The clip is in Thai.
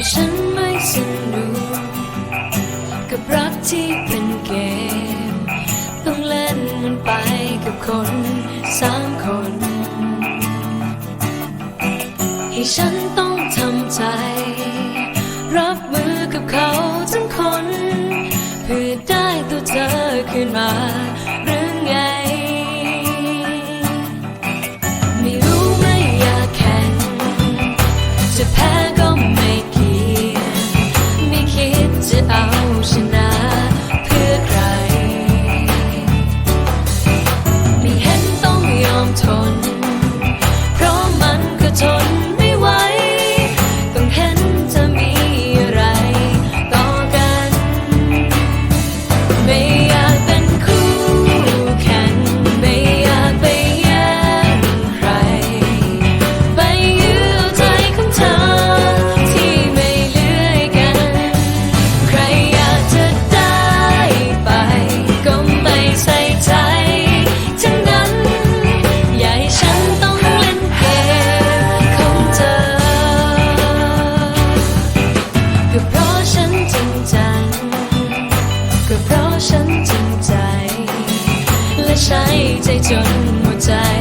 ราะฉันไม่สนุกกับรักที่เป็นเกม ต้องเล่นมันไปกับคนสามคน ให้ฉันต้องทำใจ รับมือกับเขาทั้งคน เพื่อได้ตัวเธอขึ้นมาหรือไง ใช้ใจจนหมดใจ